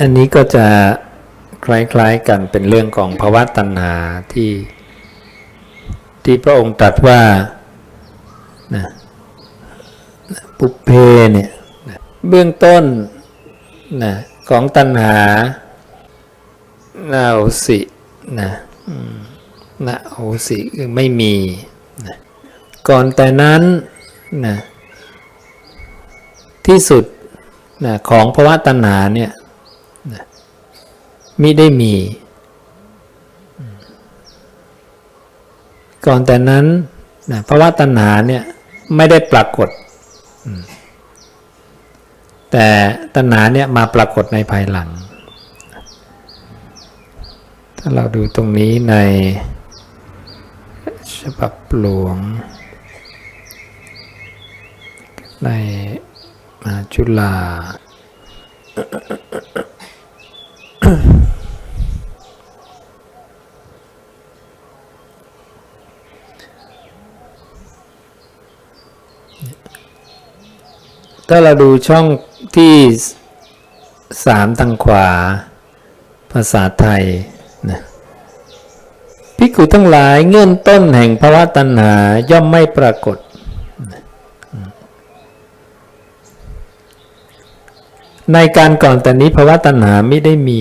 อันนี้ก็จะคล้ายๆกันเป็นเรื่องของภาวะตัณหาที่ ที่พระองค์ตรัสว่านะปุเพเนี่ยเบื้องต้นนะของตัณหานาโอสินะนาโอสิคือไม่มีนะก่อนแต่นั้นนะที่สุดนะของภาวะตัณหาเนี่ย มิได้มี ก่อนแต่นั้นนะภาวะตัณหาเนี่ยไม่ได้ปรากฏ แต่ตัณหาเนี่ยมาปรากฏในภายหลัง ถ้าเราดูตรงนี้ในฉบับหลวง ในมหาจุฬา ถ้าเราดูช่องที่สามทางขวา ภาษาไทยนะพิกุทั้งหลายเงื่อนต้นแห่งภาวะตัณหาย่อมไม่ปรากฏ ในการก่อนแต่นี้ภาวะตัณหาไม่ได้มี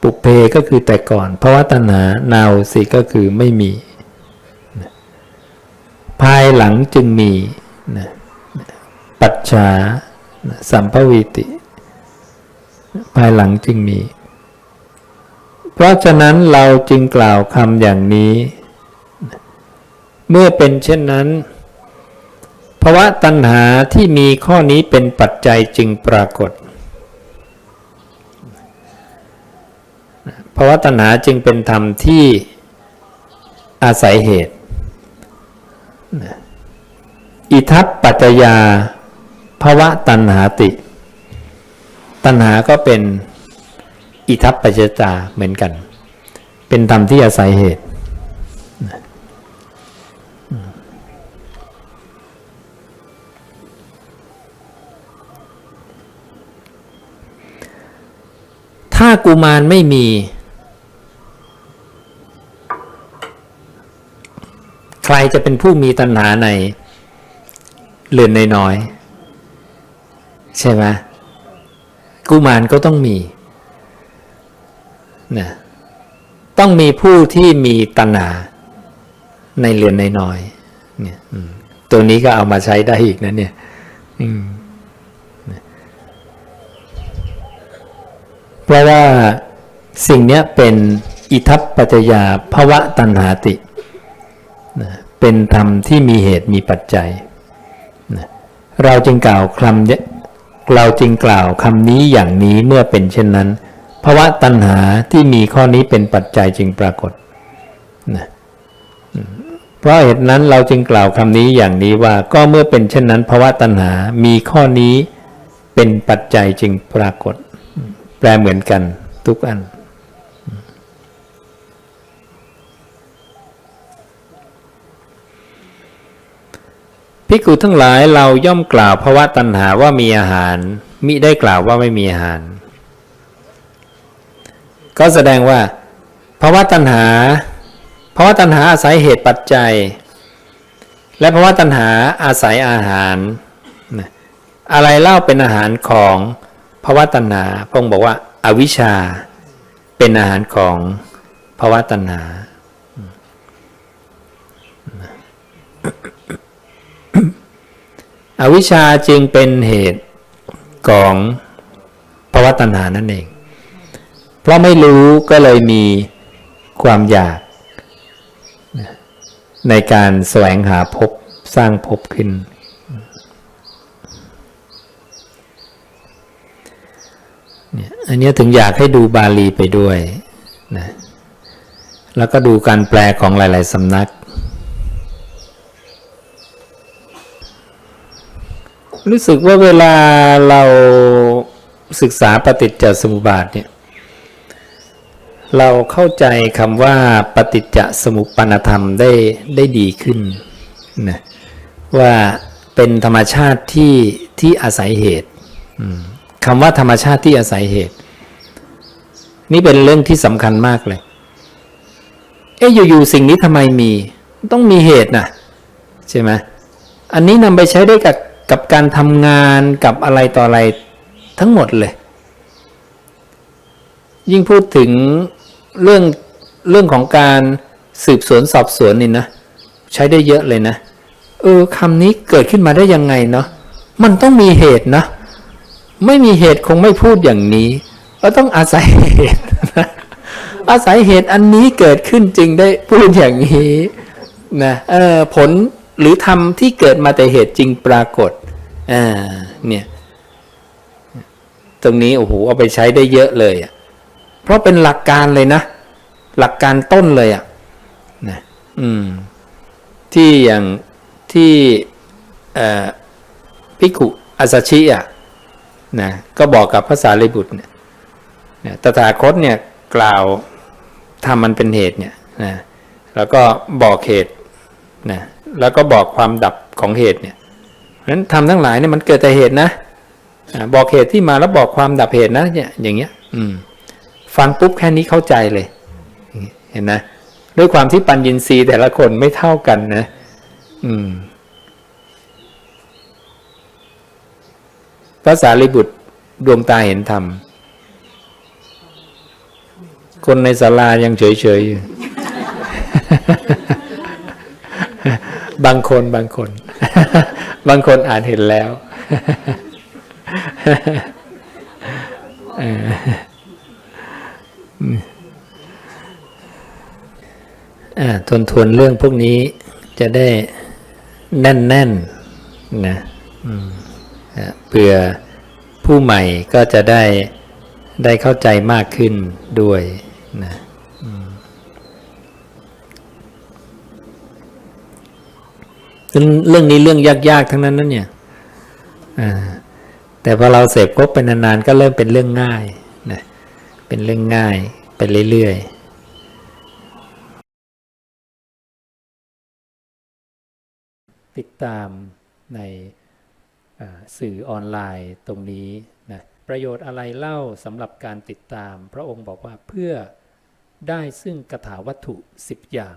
ปุเพก็คือแต่ก่อนภาวะตัณหานาวสิก็คือไม่มี ภายหลังจึงมีนะ ปัจฉาสัมภวิติ ภายหลังจึงมี เพราะฉะนั้นเราจึงกล่าวคำอย่างนี้ เมื่อเป็นเช่นนั้นภาวะตัณหาที่มีข้อนี้เป็นปัจจัยจึงปรากฏภาวะตัณหาจึงเป็นธรรมที่อาศัยเหตุ อิทัปปัจจยา ภาวะตัณหาติ ตัณหาก็เป็นอิทัปปัจจจาเหมือนกัน เป็นธรรมที่อาศัยเหตุ ถ้ากุมารไม่มี ใครจะเป็นผู้มีตัณหาในเรือนน้อยๆ ใช่ไหมกุมารก็ต้องมีนะต้องมีผู้ที่มีตัณหาในเรือนน้อยเนี่ยตัวนี้ก็เอามาใช้ได้อีกนะเนี่ยเพราะว่าสิ่งนี้เป็นอิทัปปัจจยาภวะตัณหาติ เป็นธรรมที่มีเหตุมีปัจจัย เราจึงกล่าวคำ เราจึงกล่าวคำนี้อย่างนี้เมื่อเป็นเช่นนั้นภาวะตัณหาที่มีข้อนี้เป็นปัจจัยจึงปรากฏนะเพราะเหตุนั้นเราจึงกล่าวคำนี้อย่างนี้ว่าก็เมื่อเป็นเช่นนั้นภาวะตัณหา มีข้อนี้เป็นปัจจัยจึงปรากฏ แปลเหมือนกันทุกอัน ภิกขุทั้งหลายเราย่อมกล่าวภาวะตัณหาว่ามีอาหาร มิได้กล่าวว่าไม่มีอาหาร ก็แสดงว่าภาวะตัณหาภาวะตัณหาอาศัยเหตุปัจจัย และภาวะตัณหาอาศัยอาหาร อะไรเล่าเป็นอาหารของภาวะตัณหาพงค์บอกว่าอาวิชชาเป็นอาหารของภาวะตัณหา อวิชชาจึงเป็นเหตุของภาวะตัณหานั่นเอง เพราะไม่รู้ก็เลยมีความอยาก ในการแสวงหาภพสร้างภพขึ้น อันนี้ถึงอยากให้ดูบาลีไปด้วยนะแล้วก็ดูการแปลของหลาย ๆสำนัก รู้สึกว่าเวลาเราศึกษาปฏิจจสมุปบาทเนี่ยเราเข้าใจคำว่าปฏิจจสมุปปนธรรมได้ได้ดีขึ้นนะว่าเป็นธรรมชาติที่ที่อาศัยเหตุคำว่าธรรมชาติที่อาศัยเหตุ นี่เป็นเรื่องที่สำคัญมากเลย เอ๊ะอยู่ๆสิ่งนี้ทำไมมี ต้องมีเหตุนะใช่ไหมอันนี้นำไปใช้ได้กับ กับการทำงานกับอะไรต่ออะไรทั้งหมดเลย ยิ่งพูดถึงเรื่องเรื่องของการสืบสวนสอบสวนนี่นะ ใช้ได้เยอะเลยนะ เออคำนี้เกิดขึ้นมาได้ยังไงเนาะมันต้องมีเหตุนะ ไม่มีเหตุคงไม่พูดอย่างนี้ก็ต้องอาศัยเหตุอาศัยเหตุอันนี้เกิดขึ้นจึงได้พูดอย่างนี้นะเออผล หรือธรรมที่เกิดมาแต่เหตุจริงปรากฏอ่าเนี่ยตรงนี้โอ้โหเอาไปใช้ได้เยอะเลยอะเพราะเป็นหลักการเลยนะ หลักการต้นเลยอะนะอืมที่อย่างที่เอ่อพิกุอาซาชิอะนะก็บอกกับภาษาลิบุตรเนี่ยนะตถาคตเนี่ยกล่าวทำมันเป็นเหตุเนี่ยนะแล้วก็บอกเหตุนะ แล้วก็บอกความดับของเหตุเนี่ยเพราะฉะนั้นทำทั้งหลายเนี่ยมันเกิดแต่เหตุนะบอกเหตุที่มาแล้วบอกความดับเหตุนะเนี่ยอย่างเงี้ย อืม ฟังปุ๊บแค่นี้เข้าใจเลย เห็นนะด้วยความที่ปัญญินทรีย์แต่ละคนไม่เท่ากันนะ อืมพระสารีบุตรดวงตาเห็นธรรม คนในศาลายังเฉยๆอยู่ บางคนบางคน บางคนอ่านเห็นแล้วอ่าทวนทวนๆเรื่องพวกนี้จะได้แน่นๆนนะอืมอะเผื่อผู้ใหม่ก็จะได้ได้เข้าใจมากขึ้นด้วยนะอืม เรื่องเรื่องนี้เรื่องยากๆทั้งนั้นนั่นเนี่ยแต่พอเราเสพครบไปนานๆก็เริ่มเป็นเรื่องง่ายนะเป็นเรื่องง่ายไปเรื่อยๆติดตามในสื่อออนไลน์ตรงนี้นะประโยชน์อะไรเล่าสำหรับการติดตาม พระองค์บอกว่าเพื่อได้ซึ่งกถาวัตถุ 10 อย่าง